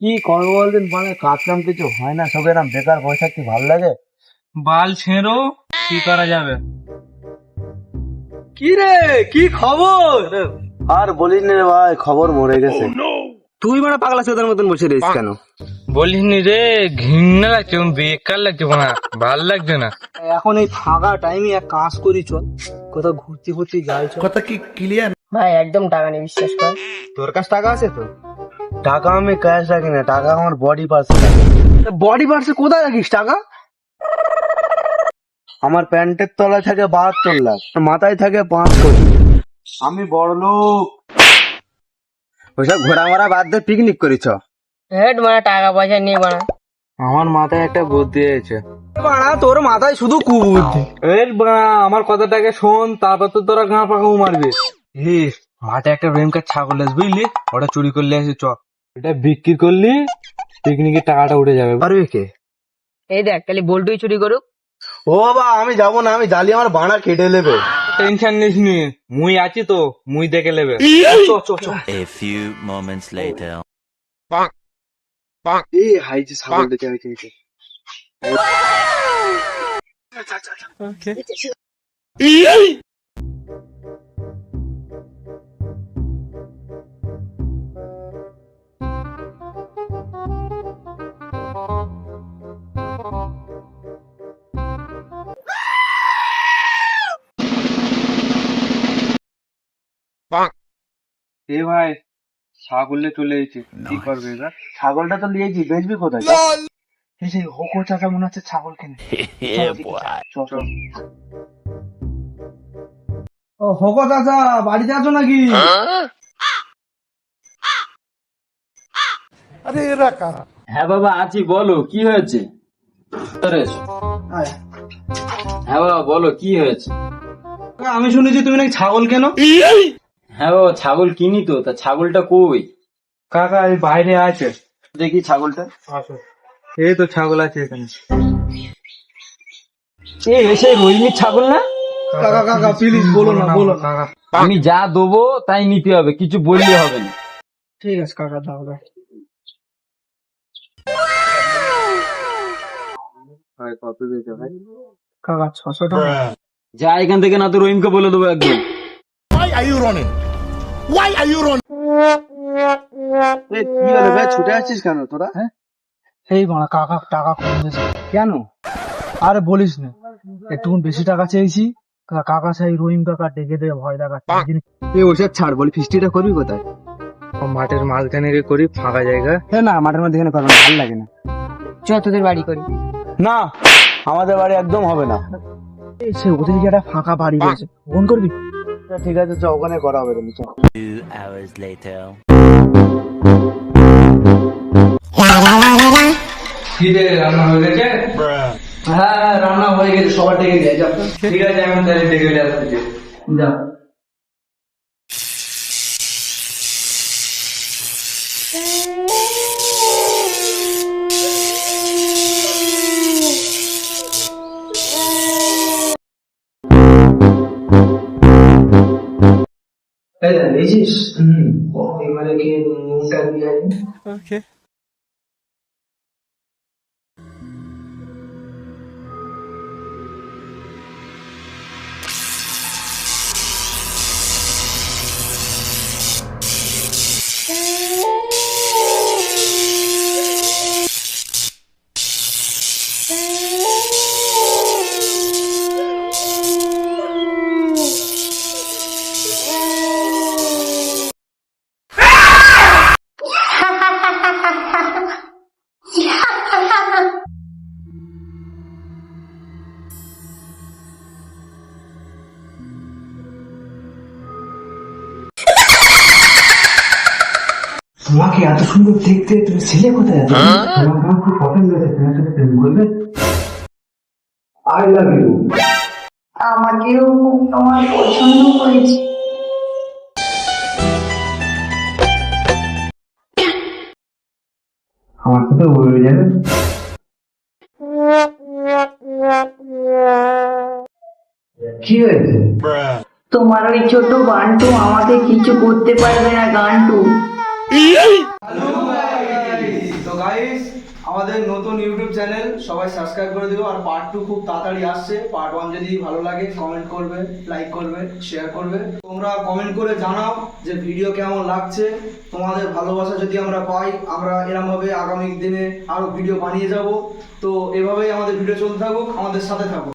কি করব বলদিন মানে কাজকাম কিছু হয় না সব এরকম বেকার বসে কি ভালো লাগে। বাল ছেঁড়ো কি করা যাবে? কি রে কি খবর? আর বলিস রে ভাই খবর মরে গেছে। তুই মানে পাগলা চোদার মতন বসে রয়েছিস কেন? বলিস নি রে ঘৃণা লাগছে বেকার লাগছে না ভালো লাগছে না। এখন এই ফাঁকা টাইমে এক কাজ করি চল। কোথাও ঘুরতে ঘুরতে যাই চল। কথা কি ক্লিয়ার ভাই একদম টাকা নেই বিশ্বাস কর। তোর কাছে টাকা আছে তো? টাকা আমি ক্যাশ রাখি না টাকা আমার বডি পার্সে বডি পার্সে কোথায় রাখিস টাকা? আমার প্যান্টের তলায় থাকে বাহাত্তর লাখ মাথায় থাকে পাঁচ কোটি। আমি বড় লোক ওইসব ঘোরা মারা বাদ দিয়ে পিকনিক করিছ হেড মানে টাকা পয়সা নিয়ে বানা আমার মাথায় একটা বুদ্ধি আছে। বাড়া তোর মাথায় শুধু কুবুদ্ধি। এর বাড়া, আমার কথাটাকে শোন তারপর তো তোরা গাঁ পাকাও মারবে। হে মাঠে একটা রেমকার ছাগল আছে বুঝলি? ওটা চুরি করলে আসি চ। এটা বিক্রি করলি পিকনিকের টাকাটা উঠে যাবে। পারবে কে? এই দেখ তাহলে বল্টুই চুরি করুক। ও বাবা আমি যাব না আমি জালি আমার বাড়া কেটে নেবে। টেনশন নিস নি। মুই আছি তো মুই দেখে নেবে। A few moments later. 빵! 이 하이지 사골 되게 하게 이제. 오케이. 이! 빵! 예, 화이. ছাগলে চলে এসেছে। কি করবে এবার ছাগলটা তো নিয়েছি বেচবি কোথায়? এই সেই হোকো চাচা মনে হচ্ছে ছাগল কেনে। ও হোকো চাচা বাড়িতে আছো নাকি? হ্যাঁ? বাবা আছি বলো কি হয়েছে। হ্যাঁ বাবা বলো কি হয়েছে? আমি শুনেছি তুমি নাকি ছাগল কেন? হ্যাঁ বাবা ছাগল কিনি তো তা ছাগলটা কই? কাকা এই বাইরে আছে। দেখি ছাগলটা। এই তো ছাগল আছে এখানে। এ এসে রহিমির ছাগল না? কাকা কাকা প্লিজ বলো না বলো কাকা। আমি যা দেবো তাই নিতে হবে কিছু বললে হবে না। ঠিক আছে কাকা দাও দাও। ভাই কত দিয়েছে ভাই? কাকা ছশো টাকা। যা এখান থেকে না তো রহিমকে বলে দেবো একদম। হলো ভাই ছুটে আসছিস কেন তোরা? হ্যাঁ? কাকা টাকা কেন? আরে বলিস না। একটু বেশি টাকা চেয়েছি। কাকা সেই রহিম কাকা ডেকে দেবে ভয় দেখাচ্ছে। এই ওসব ছাড় বলি ফিস্টিটা করবি কোথায়? মাঠের মাঝখানে করি ফাঁকা জায়গা। হ্যাঁ না মাঠের মধ্যে এখানে করব না ভালো লাগে না। চ তোদের বাড়ি করি। না আমাদের বাড়ি একদম হবে না। সে ওদের একটা ফাঁকা বাড়ি রয়েছে? ফোন করবি? ঠিক আছে চ ওখানে করা হবে তুমি চ hours later. কি রে রান্না হয়ে গেছে? হ্যাঁ রান্না হয়ে গেছে সবার ডেকে নিয়ে যাও। ঠিক আছে আমি তাহলে দেখে আসছি যাও। এই দেখ, দেখছিস? ও, এবারে কি তোমাকে এত সুন্দর দেখতে তুমি ছেলে কোথায়? আছো তোমাকে আমার খুব পছন্দ হয়েছে তোমার সাথে প্রেম করবে। আই লাভ ইউ আমাকেও খুব তোমার পছন্দ হয়েছে আমার সাথে বলে যাবে। কি হয়েছে? তোমার ওই ছোট গান্টু আমাকে কিছু করতে পারবে না গান্টু। তো গাইস আমাদের নতুন ইউটিউব চ্যানেল সবাই সাবস্ক্রাইব করে দিও। আর পার্ট টু খুব তাড়াতাড়ি আসছে। পার্ট ওয়ান যদি ভালো লাগে কমেন্ট করবে লাইক করবে শেয়ার করবে। তোমরা কমেন্ট করে জানাও যে ভিডিও কেমন লাগছে। তোমাদের ভালোবাসা যদি আমরা পাই, আমরা এরম ভাবে আগামী দিনে আরও ভিডিও বানিয়ে যাব। তো এভাবেই আমাদের ভিডিও চলতে থাকুক, আমাদের সাথে থাকুক।